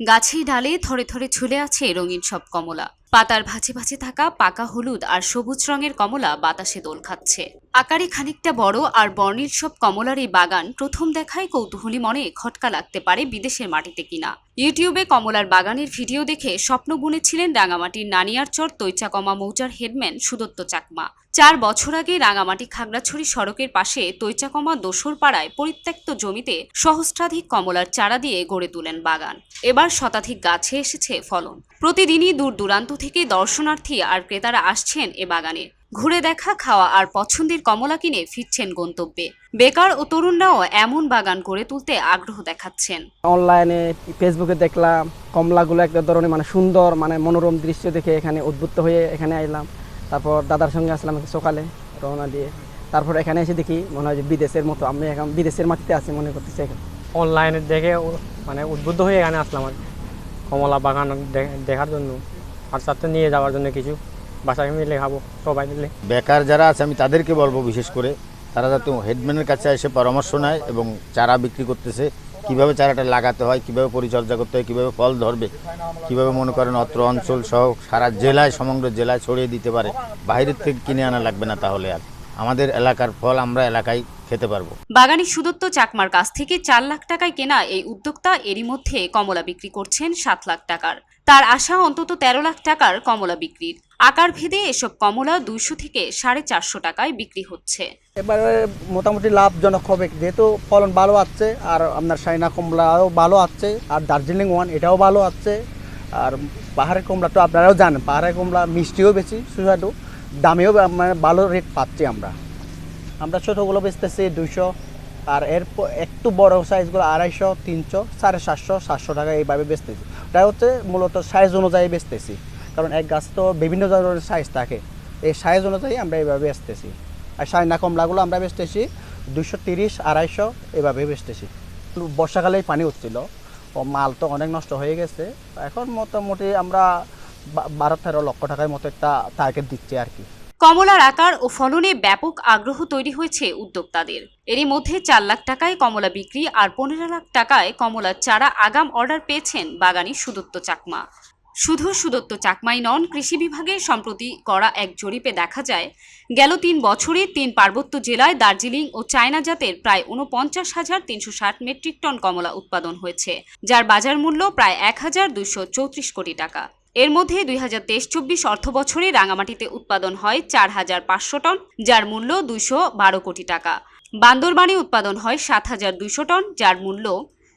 গাছেই ডালে থরে থরে ঝুলে আছে রঙিন সব কমলা। পাতার ভাঁজে ভাঁজে থাকা পাকা হলুদ আর সবুজ রঙের কমলা বাতাসে দোল খাচ্ছে। আকারে খানিকটা বড় আর বর্ণিল সব কমলার এই বাগান প্রথম দেখায় কৌতূহলী মনে খটকা লাগতে পারে বিদেশের মাটিতে কিনা। ইউটিউবে কমলার বাগানের ভিডিও দেখে স্বপ্ন বুনেছিলেন রাঙামাটির নানিয়ারচর তৈচাকমা মৌজার হেডম্যান সুদত্ত চাকমা। চার বছর আগে রাঙামাটি খাগড়াছড়ি সড়কের পাশে তৈচাকমা দোসর পাড়ায় পরিত্যক্ত জমিতে সহস্রাধিক কমলার চারা দিয়ে গড়ে তোলেন বাগান। এবার শতাধিক গাছে এসেছে ফলন। প্রতিদিনই দূর দূরান্ত থেকে দর্শনার্থী আর ক্রেতারা আসছেন এ বাগানে। ঘুরে দেখা খাওয়া আর পছন্দের কমলা কিনে ফিরছেন গন্তব্যে। বেকার ও তরুণরাও এমন বাগান গড়ে তুলতে আগ্রহ দেখাচ্ছেন। অনলাইনে ফেসবুকে দেখলাম কমলাগুলো একটা ধরনের মানে সুন্দর মানে মনোরম দৃশ্য দেখে এখানে উদ্বুদ্ধ হয়ে এখানে আইলাম। তারপর দাদার সঙ্গে আসলাম সকালে রওনা দিয়ে। তারপর এখানে এসে দেখি মনে হয় যে বিদেশের মতো আমি এখন বিদেশের মাটিতে আছি মনে করতেছি এখন। অনলাইনে দেখে মানে উদ্বুদ্ধ হয়ে এখানে আসলাম আর। কমলা বাগান দেখার জন্য। আর সাথে নিয়ে যাওয়ার জন্য কিছু বাসায় মিলে খাব সবাই মিলে। বেকার যারা আছে, আমি তাদেরকে বলব বিশেষ করে, তারা যাতে হেডম্যানের কাছে এসে পরামর্শ নেয় এবং চারা বিক্রি করতেছে, কীভাবে চারাটা লাগাতে হয়, কীভাবে পরিচর্যা করতে হয়, কীভাবে ফল ধরবে, কীভাবে মনে করেন অত্র অঞ্চল সহ সারা জেলায়, সমগ্র জেলায় ছড়িয়ে দিতে পারে, বাইরের থেকে কিনে আনা লাগবে না তাহলে আর। আমাদের এলাকার ফল আমরা এলাকায় খেতে পারব। বাগানি সুদত্ত চাকমার কাছ থেকে চার লাখ টাকায় কেনা এই উদ্যোক্তা এরই মধ্যে কমলা বিক্রি করছেন সাত লাখ টাকার। তার আশা অন্তত তেরো লাখ টাকার কমলা বিক্রির। আকার ভেদে এসব কমলা দুইশো থেকে সাড়ে চারশো টাকায় বিক্রি হচ্ছে। এবারে মোটামুটি লাভজনক হবে। যেহেতু ফলন ভালো আছে আর আপনার সাইনা কমলাও ভালো আছে আর দার্জিলিং ওয়ান এটাও ভালো আছে আর পাহাড়ের কমলা তো আপনারাও জানেন পাহাড়ের কমলা মিষ্টিও বেশি সুস্বাদু দামেও মানে ভালো রেট পাচ্ছি আমরা। আমরা ছোটোগুলো বেচতেছি দুইশো, আর এর একটু বড় সাইজগুলো আড়াইশো, তিনশো, সাড়ে সাতশো সাতশো টাকা এইভাবে বেচতেছি। ওটা হচ্ছে মূলত সাইজ অনুযায়ী বেচতেছি। কারণ এক গাছ তো বিভিন্ন ধরনের সাইজ থাকে। এই সাইজ অনুযায়ী আমরা এইভাবে বেচতেছি। আর সাইনা কমলাগুলো আমরা বেচতেছি দুশো তিরিশ, আড়াইশো এভাবে বেচতেছি। বর্ষাকালেই পানি উঠছিল। ও মাল তো অনেক নষ্ট হয়ে গেছে। এখন মোটামুটি আমরা বারো তেরো লক্ষ টাকার মতো একটা টার্গেট দিচ্ছি আর কি। কমলার আকার ও ফলনে ব্যাপক আগ্রহ তৈরি হয়েছে উদ্যোক্তাদের। এরই মধ্যে চার লাখ টাকায় কমলা বিক্রি আর পনেরো লাখ টাকায় কমলার চারা আগাম অর্ডার পেয়েছেন বাগানি সুদত্ত চাকমা। শুধু সুদত্ত চাকমাই নন, কৃষি বিভাগের সম্প্রতি করা এক জরিপে দেখা যায়, গেল তিন বছরে তিন পার্বত্য জেলায় দার্জিলিং ও চায়না জাতের প্রায় উনপঞ্চাশ হাজার তিনশো ষাট মেট্রিক টন কমলা উৎপাদন হয়েছে, যার বাজার মূল্য প্রায় এক হাজার দুইশো চৌত্রিশ কোটি টাকা। এর মধ্যে দুই হাজার তেইশ চব্বিশ অর্থ বছরে রাঙামাটিতে উৎপাদন হয় চার হাজার পাঁচশো টন, যার মূল্য দুইশো বারো কোটি টাকা। বান্দরবানে উৎপাদন হয় সাত হাজার দুইশো টন, যার মূল্য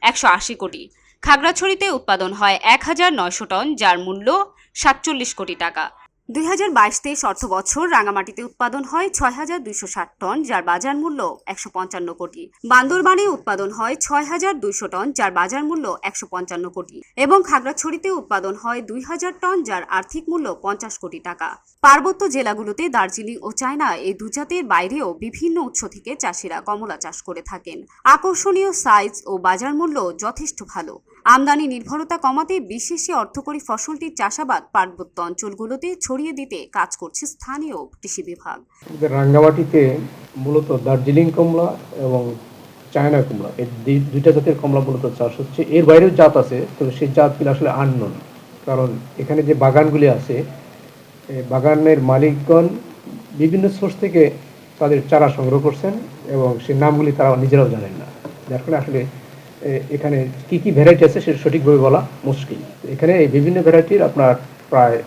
একশো আশি কোটি। খাগড়াছড়িতে উৎপাদন হয় এক হাজার নয়শো টন, যার মূল্য সাতচল্লিশ কোটি টাকা। দুই হাজার বাইশ তেইশ অর্থ বছর রাঙামাটিতে উৎপাদন হয় ছয় হাজার দুইশো ষাট টন, যার বাজার মূল্য একশো পঞ্চান্ন কোটি। বান্দরবানে উৎপাদন হয় ছয় হাজার দুইশো টন, যার বাজার মূল্য একশো পঞ্চান্ন কোটি। এবং খাগড়াছড়িতে উৎপাদন হয় দুই হাজার টন, যার আর্থিক মূল্য পঞ্চাশ কোটি টাকা। পার্বত্য জেলাগুলোতে দার্জিলিং ও চায়না এই দুজাতের বাইরেও বিভিন্ন উৎস থেকে চাষিরা কমলা চাষ করে থাকেন। আকর্ষণীয় সাইজ ও বাজার মূল্য যথেষ্ট ভালো। আমদানি নির্ভরতা কমাতে বিশেষে অর্থকরী ফসলটির চাষাবাদ পার্বত্য অঞ্চলগুলোতে ছড়িয়ে দিতে কাজ করছে স্থানীয় কৃষি বিভাগ। রাঙ্গামাটিতে মূলত দার্জিলিং কমলা এবং চায়না কমলা, এই দুইটা জাতের কমলা মূলত চাষ হচ্ছে। এর বাইরেও জাত আছে, তবে সেই জাতগুলো আসলে আননোন কারণ এখানে যে বাগানগুলি আছে বাগানের মালিকগণ বিভিন্ন সোর্স থেকে তাদের চারা সংগ্রহ করছেন এবং সেই নামগুলি তারা নিজেরাও জানেন না। যার ফলে আসলে এখানে কি কি ভ্যারাইটি আছে সেটা সঠিকভাবে বলা মুশকিল। এখানে এই বিভিন্ন ভ্যারাইটির আপনার প্রায়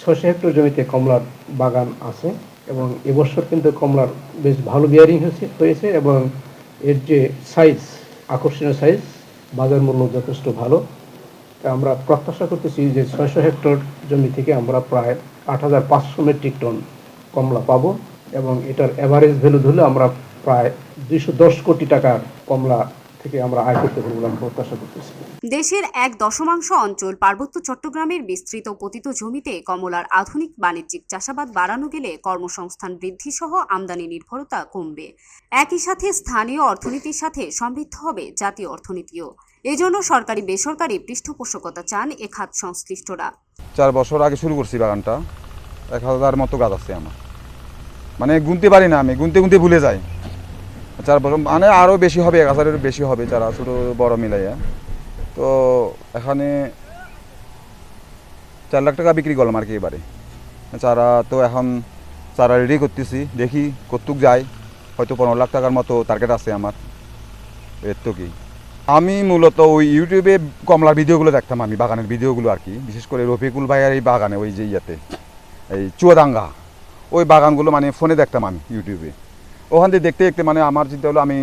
ছশো হেক্টর জমিতে কমলার বাগান আছে এবং এবছর কিন্তু কমলার বেশ ভালো বিয়ারিং হয়েছে হয়েছে এবং এর যে সাইজ আকর্ষণীয় সাইজ বাজার মূল্য যথেষ্ট ভালো। আমরা প্রত্যাশা করতেছি যে ছয়শো হেক্টর জমি থেকে আমরা প্রায় আট হাজার পাঁচশো মেট্রিক টন কমলা পাবো এবং এটার অ্যাভারেজ ভ্যালু ধরলে আমরা প্রায় দুইশো দশ কোটি টাকার কমলা থেকে আমরা আয় করতে পারব বলে প্রত্যাশা করতেছি। দেশের এক দশমাংশ অঞ্চল পার্বত্য চট্টগ্রামের বিস্তৃত পতিত জমিতে কমলার আধুনিক বাণিজ্যিক চাষাবাদ বাড়ানো গেলে কর্মসংস্থান বৃদ্ধি সহ আমদানি নির্ভরতা কমবে। একই সাথে স্থানীয় অর্থনীতির সাথে সমৃদ্ধ হবে জাতীয় অর্থনীতিও। এজন্য সরকারি বেসরকারি পৃষ্ঠপোষকতা চান এ খাত সংশ্লিষ্টরা। চার বছর আগে শুরু করছি বাগানটা। এক হাজার মতো গাছ আছে আমার। মানে গুনতে পারি না আমি গুনতে গুনতে ভুলে যাই। চার বছর মানে আরও বেশি হবে, এক হাজারের বেশি হবে চারা ছোটো বড় মিলাইয়া। তো এখানে চার লাখ টাকা বিক্রি করলাম আর কি এবারে। চারা তো এখন চারা রেডি করতেছি, দেখি কতটুক যায়। হয়তো পনেরো লাখ টাকার মতো টার্গেট আছে আমার, এর তো কি আমি মূলত ওই ইউটিউবে কমলার ভিডিওগুলো দেখতাম আমি, বাগানের ভিডিওগুলো আর কি। বিশেষ করে রফিকুল ভাইয়ের এই বাগানে, ওই যে ইয়াতে, এই চুয়াদাঙ্গা ওই বাগানগুলো মানে ফোনে দেখতাম আমি ইউটিউবে। ওখান থেকে দেখতে দেখতে মানে আমার চিন্তা হলো আমি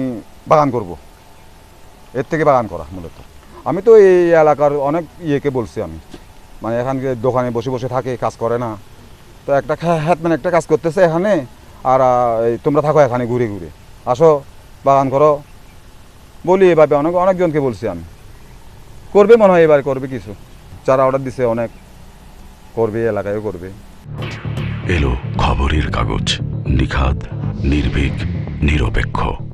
বাগান করব। এর থেকে বাগান করা মূলত। আমি তো এই এলাকার অনেক ইয়েকে বলছি আমি। মানে এখানকে দোকানে বসে বসে থাকে, কাজ করে না। তো একটা হ্যাটম্যান একটা কাজ করতেছে এখানে, আর তোমরা থাকো এখানে ঘুরে ঘুরে। আসো, বাগান করো। বলি এভাবে অনেক, অনেকজনকে বলছি আমি। করবে মনে হয় এবার, করবে কিছু। যারা অর্ডার দিছে অনেক, করবে, এলাকায়ও করবে। এলো খবরের কাগজ নিখাত নির্ভীক নিরপেক্ষ।